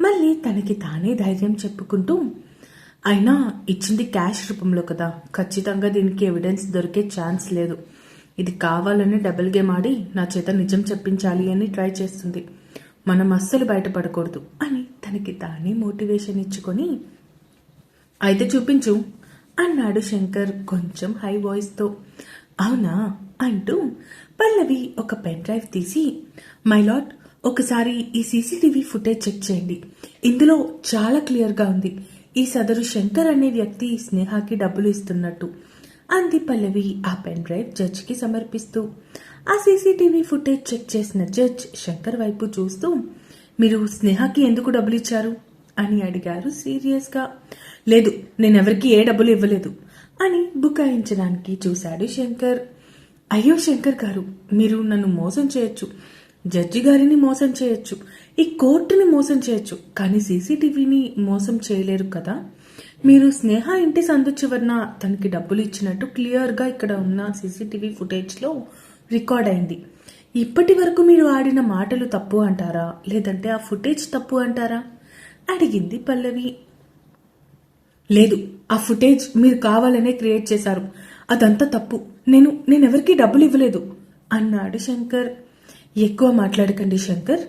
మళ్ళీ తనకి తానే ధైర్యం చెప్పుకుంటూ అయినా ఇచ్చింది క్యాష్ రూపంలో కదా. ఖచ్చితంగా దీనికి ఎవిడెన్స్ దొరికే ఛాన్స్ లేదు. ఇది కావాలని డబుల్ గేమ్ ఆడి నా చేత నిజం చెప్పించాలి అని ట్రై చేస్తుంది. మనం అస్సలు బయటపడకూడదు అని తనకి తానే మోటివేషన్ ఇచ్చుకొని అయితే చూపించు అన్నాడు శంకర్ కొంచెం హై వాయిస్తో. అవునా? అంటూ పల్లవి ఒక పెన్ డ్రైవ్ తీసి మై లాట్ ఒకసారి ఈ సీసీటీవీ ఫుటేజ్ చెక్ చేయండి. ఇందులో చాలా క్లియర్గా ఉంది. ఈ సదరు శంకర్ అనే వ్యక్తి స్నేహాకి డబ్బులు ఇస్తున్నట్టు. అంది పల్లవి ఆ పెన్ డ్రైవ్ జడ్జికి సమర్పిస్తూ. ఆ సీసీటీవీ ఫుటేజ్ చెక్ చేసిన జడ్జ్ శంకర్ వైపు చూస్తూ మీరు స్నేహకి ఎందుకు డబ్బులు ఇచ్చారు? అని అడిగారు సీరియస్గా లేదు నేనెవరికి ఏ డబ్బులు ఇవ్వలేదు అని బుకాయించడానికి చూశాడు శంకర్. అయ్యో శంకర్ గారు మీరు నన్ను మోసం చేయొచ్చు. జడ్జి గారిని మోసం చేయొచ్చు ఈ కోర్టుని మోసం చేయొచ్చు కానీ సీసీటీవీని మోసం చేయలేరు కదా? మీరు స్నేహ ఇంటి సందు చివరన తనకి డబ్బులు ఇచ్చినట్టు క్లియర్గా ఇక్కడ ఉన్న సీసీటీవీ ఫుటేజ్లో రికార్డ్ అయింది. ఇప్పటి వరకు మీరు ఆడిన మాటలు తప్పు అంటారా? లేదంటే ఆ ఫుటేజ్ తప్పు అంటారా? అడిగింది పల్లవి. లేదు ఆ ఫుటేజ్ మీరు కావాలనే క్రియేట్ చేశారు. అదంతా తప్పు. నేను నేనెవరికీ డబ్బులు ఇవ్వలేదు అన్నాడు శంకర్. ఎక్కువ మాట్లాడకండి శంకర్.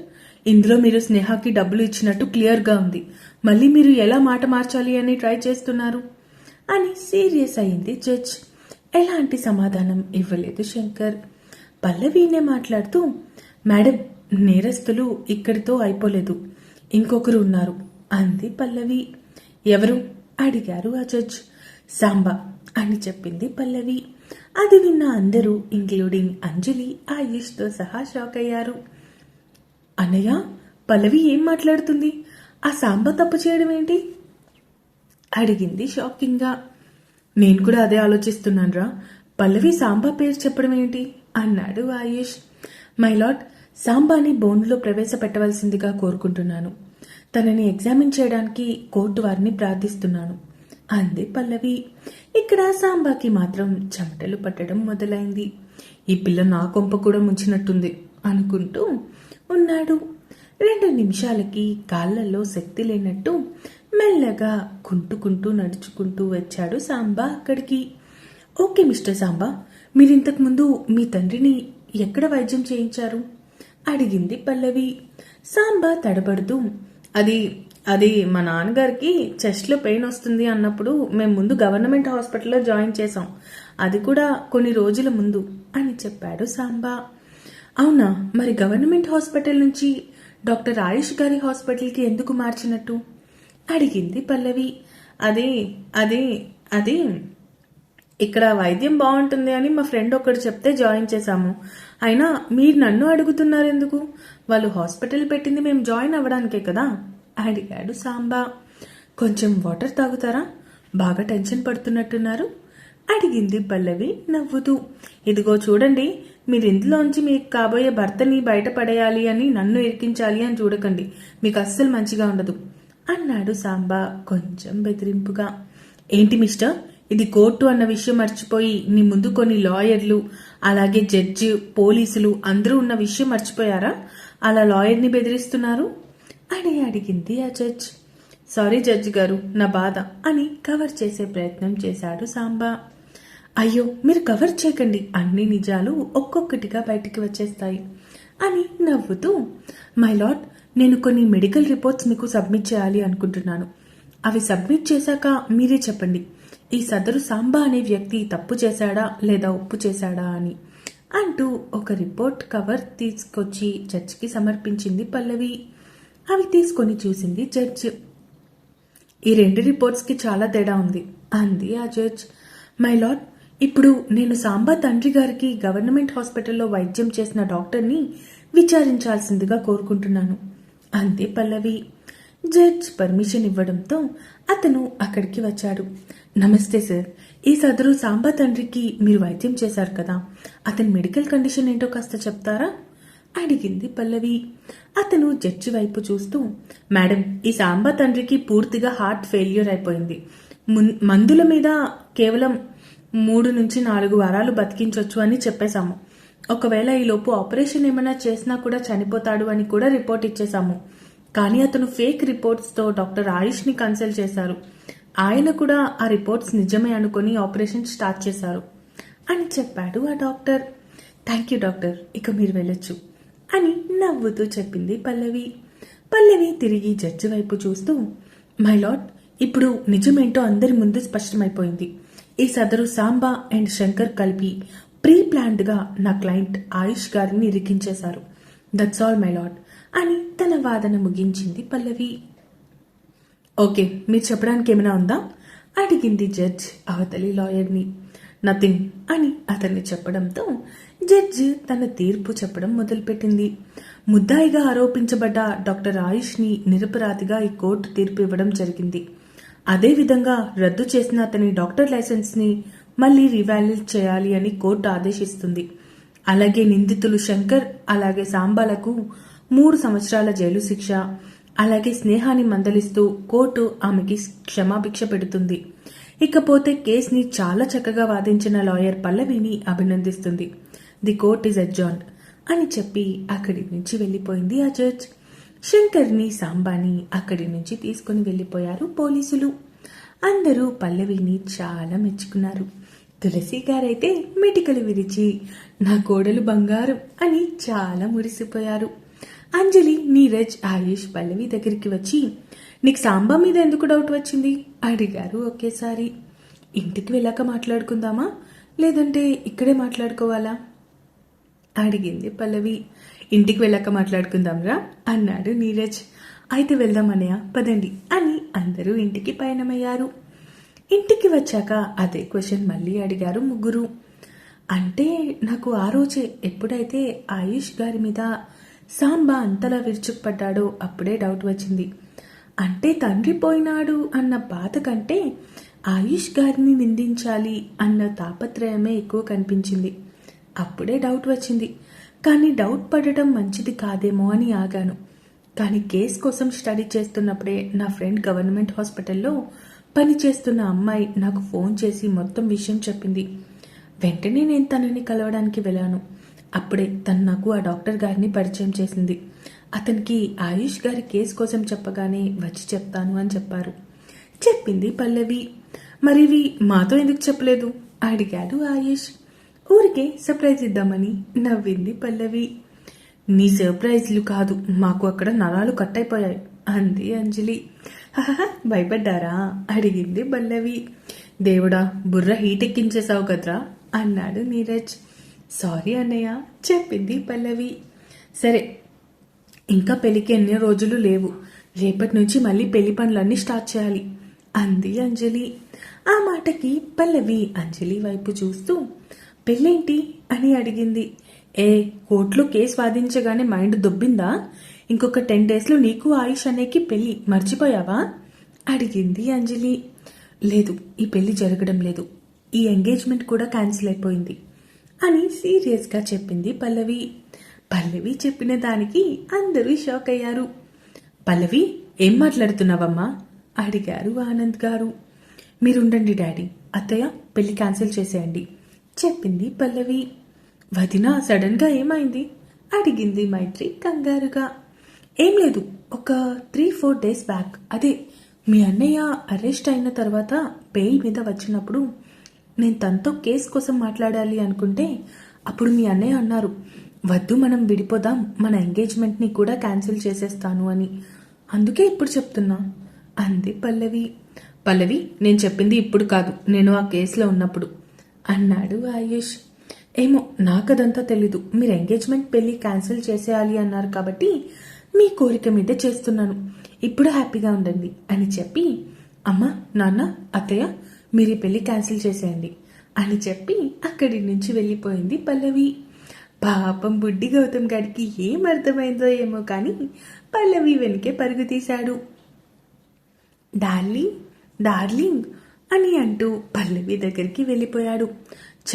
ఇందులో మీరు స్నేహకి డబ్బులు ఇచ్చినట్టు క్లియర్గా ఉంది. మళ్ళీ మీరు ఎలా మాట మార్చాలి అని ట్రై చేస్తున్నారు? అని సీరియస్ అయింది జడ్జ్. ఎలాంటి సమాధానం ఇవ్వలేదు శంకర్. పల్లవినే మాట్లాడుతూ మేడం నేరస్తులు ఇక్కడితో అయిపోలేదు. ఇంకొకరు ఉన్నారు అంది పల్లవి. ఎవరు? అడిగారు ఆ జడ్జ్. సాంబా అని చెప్పింది పల్లవి. అది విన్న అందరూ ఇంక్లూడింగ్ అంజలి ఆయుష్తో సహా షాక్ అయ్యారు. అన్నయ్య పల్లవి ఏం మాట్లాడుతుంది? ఆ సాంబా తప్పు చేయడం ఏంటి? అడిగింది షాకింగ్గా నేను కూడా అదే ఆలోచిస్తున్నాను రా. పల్లవి సాంబా పేరు చెప్పడం ఏంటి? అన్నాడు ఆయుష్. మై లాట్ సాంబాని బోన్లో ప్రవేశపెట్టవలసిందిగా కోరుకుంటున్నాను. తనని ఎగ్జామిన్ చేయడానికి కోర్టు వారిని ప్రార్థిస్తున్నాను అంది పల్లవి. ఇక్కడ సాంబాకి మాత్రం చెమటలు పట్టడం మొదలైంది. ఈ పిల్ల నా కొంప కూడా ముంచినట్టుంది అనుకుంటూ ఉన్నాడు. రెండు నిమిషాలకి కాళ్ళల్లో శక్తి లేనట్టు మెల్లగా కుంటుకుంటూ నడుచుకుంటూ వచ్చాడు సాంబా అక్కడికి. ఓకే మిస్టర్ సాంబా మీరింతకు ముందు మీ తండ్రిని ఎక్కడ వైద్యం చేయించారు? అడిగింది పల్లవి. సాంబా తడబడుతూ అది అది మా నాన్నగారికి చెస్ట్లో పెయిన్ వస్తుంది అన్నప్పుడు మేము ముందు గవర్నమెంట్ హాస్పిటల్లో జాయిన్ చేసాం అది కూడా కొన్ని రోజుల ముందు అని చెప్పాడు సాంబా. అవునా? మరి గవర్నమెంట్ హాస్పిటల్ నుంచి డాక్టర్ ఆయుష్ గారి హాస్పిటల్కి ఎందుకు మార్చినట్టు? అడిగింది పల్లవి. అదే అదే అదే. ఇక్కడ వైద్యం బాగుంటుంది అని మా ఫ్రెండ్ ఒకడు చెప్తే జాయిన్ చేశాము. అయినా మీరు నన్ను అడుగుతున్నారు ఎందుకు? వాళ్ళు హాస్పిటల్ పెట్టింది మేము జాయిన్ అవ్వడానికే కదా. అడిగాడు సాంబా. కొంచెం వాటర్ తాగుతారా? బాగా టెన్షన్ పడుతున్నట్టున్నారు. అడిగింది పల్లవి నవ్వుతూ. ఇదిగో చూడండి మీరు ఇందులోంచి మీకు కాబోయే భర్తని బయటపడేయాలి అని నన్ను ఇరికించాలి అని చూడకండి. మీకు అస్సలు మంచిగా ఉండదు. అన్నాడు సాంబా కొంచెం బెదిరింపుగా. ఏంటి మిస్టర్? ఇది కోర్టు అన్న విషయం మర్చిపోయి నీ ముందు కొన్ని లాయర్లు అలాగే జడ్జి పోలీసులు అందరూ ఉన్న విషయం మర్చిపోయారా? అలా లాయర్ని బెదిరిస్తున్నారు? అని అడిగింది ఆ జడ్జ్. సారీ జడ్జ్ గారు నా బాధ అని కవర్ చేసే ప్రయత్నం చేశాడు సాంబా. అయ్యో మీరు కవర్ చేయకండి అన్ని నిజాలు ఒక్కొక్కటిగా బయటికి వచ్చేస్తాయి అని నవ్వుతూ మై లాట్ నేను కొన్ని మెడికల్ రిపోర్ట్స్ మీకు సబ్మిట్ చేయాలి అనుకుంటున్నాను. అవి సబ్మిట్ చేశాక మీరే చెప్పండి ఈ సదరు సాంబా అనే వ్యక్తి తప్పు చేశాడా లేదా ఉప్పు చేశాడా అని అంటూ ఒక రిపోర్ట్ కవర్ తీసుకొచ్చి జడ్జికి సమర్పించింది పల్లవి. అవి తీసుకొని చూసింది జడ్జ్ ఈ రెండు రిపోర్ట్స్కి చాలా తేడా ఉంది. అంది ఆ జడ్జ్ మై లార్డ్ ఇప్పుడు నేను సాంబా తండ్రి గారికి గవర్నమెంట్ హాస్పిటల్లో వైద్యం చేసిన డాక్టర్ని విచారించాల్సిందిగా కోరుకుంటున్నాను అంది పల్లవి. జడ్జ్ పర్మిషన్ ఇవ్వడంతో అతను అక్కడికి వచ్చాడు. నమస్తే సార్ ఈ సదరు సాంబా తండ్రికి మీరు వైద్యం చేశారు కదా అతని మెడికల్ కండిషన్ ఏంటో కాస్త చెప్తారా? అడిగింది పల్లవి. అతను జడ్జి వైపు చూస్తూ మేడం ఈ సాంబా తండ్రికి పూర్తిగా హార్ట్ ఫెయిల్యూర్ అయిపోయింది. మున్- మందుల మీద కేవలం మూడు నుంచి నాలుగు వారాలు బతికించవచ్చు అని చెప్పేశాము. ఒకవేళ ఈలోపు ఆపరేషన్ ఏమైనా చేసినా కూడా చనిపోతాడు అని కూడా రిపోర్ట్ ఇచ్చేశాము. కానీ అతను ఫేక్ రిపోర్ట్స్తో డాక్టర్ ఆయుష్ని కన్సల్ట్ చేశారు. ఆయన కూడా ఆ రిపోర్ట్స్ నిజమే అనుకుని ఆపరేషన్ స్టార్ట్ చేశారు. అని చెప్పాడు ఆ డాక్టర్. Thank you doctor. ఇక మీరు వెళ్ళొచ్చు. అని నవ్వుతూ చెప్పింది పల్లవి. పల్లవి తిరిగి జడ్జి వైపు చూస్తూ మై లార్డ్ ఇప్పుడు నిజమేంటో అందరి ముందు స్పష్టమైపోయింది. ఈ సదరు సాంబా అండ్ శంకర్ కలిపి ప్రీ ప్లాంట్గా నా క్లయింట్ ఆయుష్ గారిని ఇరికించేశారు. దట్స్ ఆల్ మై లార్డ్ అని తన వాదన ముగించింది పల్లవి. ఓకే మీరు చెప్పడానికి ఏమైనా ఉందా? అడిగింది జడ్జ్ అవతలి లాయర్ని. నథింగ్ అని అతన్ని చెప్పడంతో జడ్జి తన తీర్పు చెప్పడం మొదలుపెట్టింది. ముద్దాయిగా ఆరోపించబడ్డ డాక్టర్ ఆయుష్ని నిరపరాధిగా ఈ కోర్టు తీర్పు ఇవ్వడం జరిగింది. అదేవిధంగా రద్దు చేసిన అతని డాక్టర్ లైసెన్స్ని మళ్ళీ రివాల్యూట్ చేయాలి అని కోర్టు ఆదేశిస్తుంది. అలాగే నిందితులు శంకర్ అలాగే సాంబాలకు మూడు సంవత్సరాల జైలు శిక్ష అలాగే స్నేహాన్ని మందలిస్తూ కోర్టు ఆమెకి క్షమాభిక్ష పెడుతుంది. ఇకపోతే కేసుని చాలా చక్కగా వాదించిన లాయర్ పల్లవిని అభినందిస్తుంది. ది కోర్ట్ ఇస్ అడ్జార్న్ అని చెప్పి అక్కడి నుంచి వెళ్ళిపోయింది ఆ జడ్జ్ శంకర్ని సాంబాని అక్కడి నుంచి తీసుకుని వెళ్ళిపోయారు పోలీసులు. అందరూ పల్లవిని చాలా మెచ్చుకున్నారు. తులసి గారైతే మెటికలు విరిచి నా కోడలు బంగారం అని చాలా మురిసిపోయారు. అంజలి నీరజ్ ఆయుష్ పల్లవి దగ్గరికి వచ్చి నీకు సాంబా మీద ఎందుకు డౌట్ వచ్చింది? అడిగారు ఒకేసారి. ఇంటికి వెళ్ళాక మాట్లాడుకుందామా? లేదంటే ఇక్కడే మాట్లాడుకోవాలా? అడిగింది పల్లవి. ఇంటికి వెళ్ళాక మాట్లాడుకుందాంరా? అన్నాడు నీరజ్. అయితే వెళ్దాం అన్నయ్య పదండి అని అందరూ ఇంటికి పయనమయ్యారు. ఇంటికి వచ్చాక అదే క్వశ్చన్ మళ్ళీ అడిగారు ముగ్గురు. అంటే నాకు ఆ రోజే ఎప్పుడైతే ఆయుష్ గారి మీద సాంబా అంతలా విరుచుకుపడ్డాడో అప్పుడే డౌట్ వచ్చింది. అంటే తండ్రి పోయినాడు అన్న బాధ కంటే ఆయుష్ గారిని నిందించాలి అన్న తాపత్రయమే ఎక్కువ కనిపించింది. అప్పుడే డౌట్ వచ్చింది. కానీ డౌట్ పడటం మంచిది కాదేమో అని ఆగాను. కానీ కేస్ కోసం స్టడీ చేస్తున్నప్పుడే నా ఫ్రెండ్ గవర్నమెంట్ హాస్పిటల్లో పని చేస్తున్న అమ్మాయి నాకు ఫోన్ చేసి మొత్తం విషయం చెప్పింది. వెంటనే నేను తనని కలవడానికి వెళ్ళాను. అప్పుడే తను నాకు ఆ డాక్టర్ గారిని పరిచయం చేసింది. అతనికి ఆయుష్ గారి కేసు కోసం చెప్పగానే వచ్చి చెప్తాను అని చెప్పారు. చెప్పింది పల్లవి. మరివి మాతో ఎందుకు చెప్పలేదు? అడిగాడు ఆయుష్. ఊరికే సర్ప్రైజ్ ఇద్దామని నవ్వింది పల్లవి. నీ సర్ప్రైజ్లు కాదు మాకు అక్కడ నరాలు కట్ అయిపోయాయి అంది అంజలి. భయపడ్డారా? అడిగింది పల్లవి. దేవుడా బుర్ర హీట్ ఎక్కించేశావు కదరా? అన్నాడు నీరజ్. సారీ అన్నయ్య చెప్పింది పల్లవి. సరే ఇంకా పెళ్ళికి ఎన్ని రోజులు లేవు రేపటి నుంచి మళ్ళీ పెళ్ళి పనులన్నీ స్టార్ట్ చేయాలి అంది అంజలి. ఆ మాటకి పల్లవి అంజలి వైపు చూస్తూ పెళ్ళేంటి అని అడిగింది. ఏ కోర్టులో కేసు వాదించగానే మైండ్ దొబ్బిందా? ఇంకొక టెన్ డేస్లో నీకు ఆయుష్ అనేకి పెళ్ళి మర్చిపోయావా? అడిగింది అంజలి. లేదు ఈ పెళ్ళి జరగడం లేదు. ఈ ఎంగేజ్మెంట్ కూడా క్యాన్సిల్ అయిపోయింది అని సీరియస్గా చెప్పింది పల్లవి. పల్లవి చెప్పిన దానికి అందరూ షాక్ అయ్యారు. పల్లవి ఏం మాట్లాడుతున్నావమ్మా? అడిగారు ఆనంద్ గారు. మీరుండండి డాడీ. అత్తయ్య పెళ్ళి క్యాన్సిల్ చేసేయండి. చెప్పింది పల్లవి. వదిన సడన్గా ఏమైంది? అడిగింది మైత్రి కంగారుగా. ఏం లేదు ఒక త్రీ ఫోర్ డేస్ బ్యాక్. అదే మీ అన్నయ్య అరెస్ట్ అయిన తర్వాత బెయిల్ మీద వచ్చినప్పుడు నేను తనతో కేసు కోసం మాట్లాడాలి అనుకుంటే అప్పుడు మీ అన్నయ్య అన్నారు వద్దు మనం విడిపోదాం మన ఎంగేజ్మెంట్ని కూడా క్యాన్సిల్ చేసేస్తాను అని. అందుకే ఇప్పుడు చెప్తున్నా అంది పల్లవి. పల్లవి నేను చెప్పింది ఇప్పుడు కాదు నేను ఆ కేసులో ఉన్నప్పుడు. అన్నాడు ఆయుష్. ఏమో నాకదంతా తెలీదు. మీరు ఎంగేజ్మెంట్ పెళ్ళి క్యాన్సిల్ చేసేయాలి అన్నారు కాబట్టి మీ కోరిక మీద చేస్తున్నాను. ఇప్పుడు హ్యాపీగా ఉండండి అని చెప్పి అమ్మా నాన్న అత్తయ్య మీరు ఈ పెళ్ళి క్యాన్సిల్ చేసేయండి అని చెప్పి అక్కడి నుంచి వెళ్ళిపోయింది పల్లవి. పాపం బుడ్డి గౌతమ్ గారికి ఏం అర్థమైందో ఏమో కానీ పల్లవి వెనుకే పరుగు తీశాడు. డార్లింగ్ డార్లింగ్ అని అంటూ పల్లవి దగ్గరికి వెళ్ళిపోయాడు.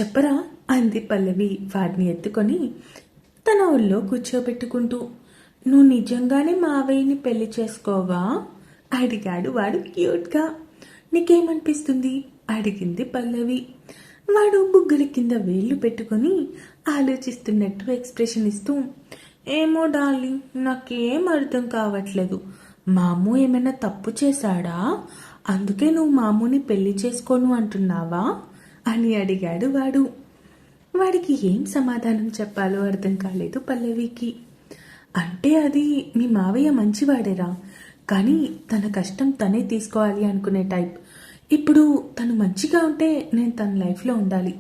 చెప్పరా? అంది పల్లవి వాడిని ఎత్తుకొని తన ఊళ్ళో కూర్చోబెట్టుకుంటూ. నువ్వు నిజంగానే మావయ్యని పెళ్ళి చేసుకోవా? అడిగాడు వాడు క్యూట్గా. నీకేమనిపిస్తుంది? అడిగింది పల్లవి. వాడు బుగ్గల కింద వేళ్ళు పెట్టుకొని ఆలోచిస్తున్నట్టు ఎక్స్ప్రెషన్ ఇస్తూ ఏమో డార్లింగ్ నాకేం అర్థం కావట్లేదు. మాము ఏమైనా తప్పు చేశాడా? అందుకే నువ్వు మామూని పెళ్ళి చేసుకోను అంటున్నావా? అని అడిగాడు వాడు. వాడికి ఏం సమాధానం చెప్పాలో అర్థం కాలేదు పల్లవికి. అంటే అది మీ మావయ్య మంచివాడేరా. కానీ తన కష్టం తనే తీసుకోవాలి అనుకునే టైప్. ఇప్పుడు తను మంచిగా ఉంటే నేను తన లైఫ్లో ఉండాలి.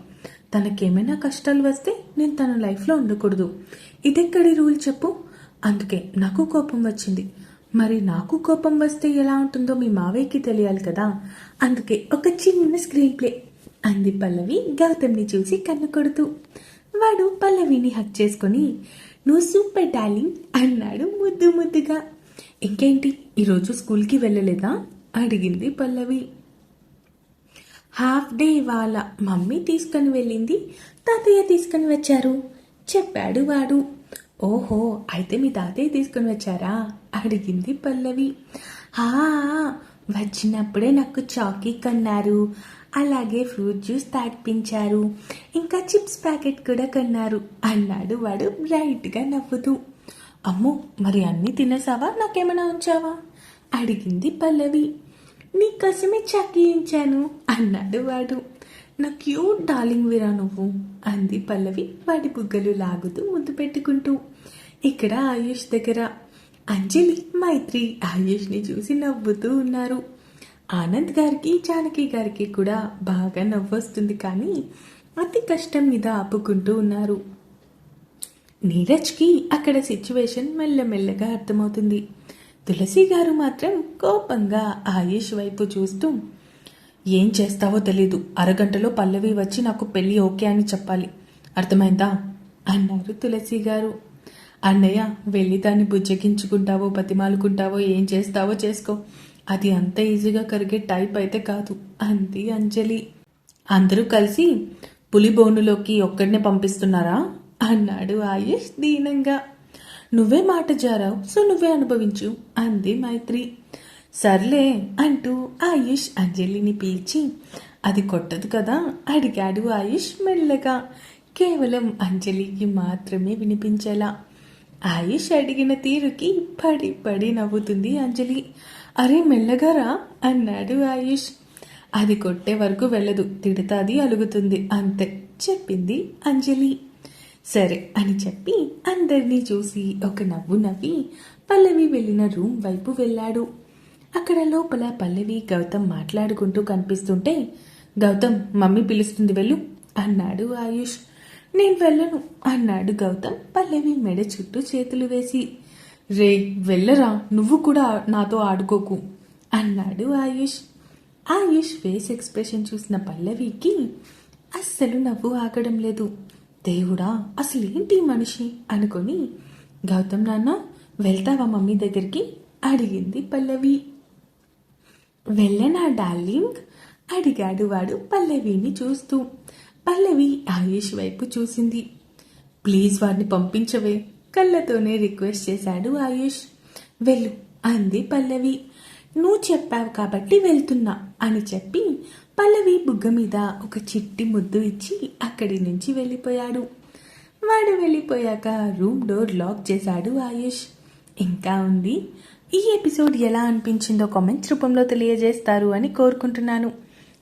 తనకేమైనా కష్టాలు వస్తే నేను తన లైఫ్లో ఉండకూడదు. ఇదెక్కడి రూల్ చెప్పు? అందుకే నాకు కోపం వచ్చింది. మరి నాకు కోపం వస్తే ఎలా ఉంటుందో మీ మావయ్యకి తెలియాలి కదా. అందుకే ఒక చిన్న స్క్రీన్ ప్లే అంది పల్లవి గౌతమ్ని చూసి కన్ను కొడుతూ. వాడు పల్లవిని హక్ చేసుకొని నువ్వు సూపర్ డార్లింగ్ అన్నాడు ముద్దు ముద్దుగా. ఇంకేంటి ఈరోజు స్కూల్కి వెళ్ళలేదా? అడిగింది పల్లవి. హాఫ్ డే ఇవాళ మమ్మీ తీసుకొని వెళ్ళింది తాతయ్య తీసుకొని వచ్చారు చెప్పాడు వాడు. ఓహో అయితే మీ తాతయ్య తీసుకొని వచ్చారా? అడిగింది పల్లవి. హా వచ్చినప్పుడే నాకు చాకీ కన్నారు. అలాగే ఫ్రూట్ జ్యూస్ తాగిపించారు ఇంకా చిప్స్ ప్యాకెట్ కూడా కొన్నారు. అన్నాడు వాడు బ్రైట్గా నవ్వుతూ. అమ్మో మరి అన్నీ తినేసావా? నాకేమైనా ఉంచావా? అడిగింది పల్లవి. నీకోసమే చాకీ ఉంచాను అన్నాడు వాడు. నా క్యూట్ డార్లింగ్ విరా నువ్వు అంది పల్లవి వాడి బుగ్గలు లాగుతూ ముద్దు పెట్టుకుంటూ. ఇక్కడ ఆయుష్ దగ్గర అంజలి మైత్రి ఆయుష్ని చూసి నవ్వుతూ ఉన్నారు. ఆనంద్ గారికి జానకి గారికి కూడా బాగా నవ్వొస్తుంది కానీ అతి కష్టం మీద ఆపుకుంటూ ఉన్నారు. నీరజ్కి అక్కడ సిచ్యువేషన్ మెల్లమెల్లగా అర్థమవుతుంది. తులసి గారు మాత్రం కోపంగా ఆయుష్ వైపు చూస్తూ ఏం చేస్తావో తెలీదు. అరగంటలో పల్లవి వచ్చి నాకు పెళ్ళి ఓకే అని చెప్పాలి. అర్థమైందా? అన్నారు తులసి గారు. అన్నయ్య వెళ్ళి దాన్ని బుజ్జగించుకుంటావో బతిమాలుకుంటావో ఏం చేస్తావో చేసుకో. అది అంత ఈజీగా కరిగే టైప్ అయితే కాదు. అంది అంజలి. అందరూ కలిసి పులి బోనులోకి ఒక్కడినే పంపిస్తున్నారా? అన్నాడు ఆయుష్ దీనంగా. నువ్వే మాట జారావు సో నువ్వే అనుభవించు అంది మైత్రి. సర్లే అంటూ ఆయుష్ అంజలిని పిలిచి అది కొట్టదు కదా? అడిగాడు ఆయుష్ మెల్లగా. కేవలం అంజలికి మాత్రమే వినిపించేలా. ఆయుష్ అడిగిన తీరుకి పడి పడి నవ్వుతుంది అంజలి. అరే మెల్లగారా? అన్నాడు ఆయుష్. అది కొట్టే వరకు వెళ్ళదు తిడతాది అలుగుతుంది అంతే చెప్పింది అంజలి. సరే అని చెప్పి అందరినీ చూసి ఒక నవ్వు నవ్వి పల్లవి వెళ్ళిన రూమ్ వైపు వెళ్ళాడు. అక్కడ లోపల పల్లవి గౌతమ్ మాట్లాడుకుంటూ కనిపిస్తుంటే గౌతమ్ మమ్మీ పిలుస్తుంది వెళ్ళు అన్నాడు ఆయుష్. నేను వెళ్ళను అన్నాడు గౌతమ్ పల్లవి మెడ చుట్టూ చేతులు వేసి. రే వెళ్ళరా నువ్వు కూడా నాతో ఆడుకోకు అన్నాడు ఆయుష్. ఆయుష్ ఫేస్ ఎక్స్ప్రెషన్ చూసిన పల్లవికి అస్సలు నవ్వు ఆగడం లేదు. దేవుడా అసలేంటి ఏంటి మనిషి? అనుకొని గౌతమ్ నాన్న వెళ్తావా మమ్మీ దగ్గరికి? అడిగింది పల్లవి. వెళ్ళనా డార్లింగ్? అడిగాడు వాడు పల్లవిని చూస్తూ. పల్లవి ఆయుష్ వైపు చూసింది. ప్లీజ్ వాడిని పంపించవే కళ్ళతోనే రిక్వెస్ట్ చేశాడు ఆయుష్. వెళ్ళు అంది పల్లవి. నువ్వు చెప్పావు కాబట్టి వెళ్తున్నా అని చెప్పి పల్లవి బుగ్గ మీద ఒక చిట్టి ముద్దు ఇచ్చి అక్కడి నుంచి వెళ్ళిపోయాడు. వాడు వెళ్ళిపోయాక రూమ్ డోర్ లాక్ చేశాడు ఆయుష్. ఇంకా ఉంది. ఈ ఎపిసోడ్ ఎలా అనిపించిందో కామెంట్స్ రూపంలో తెలియజేస్తారు అని కోరుకుంటున్నాను.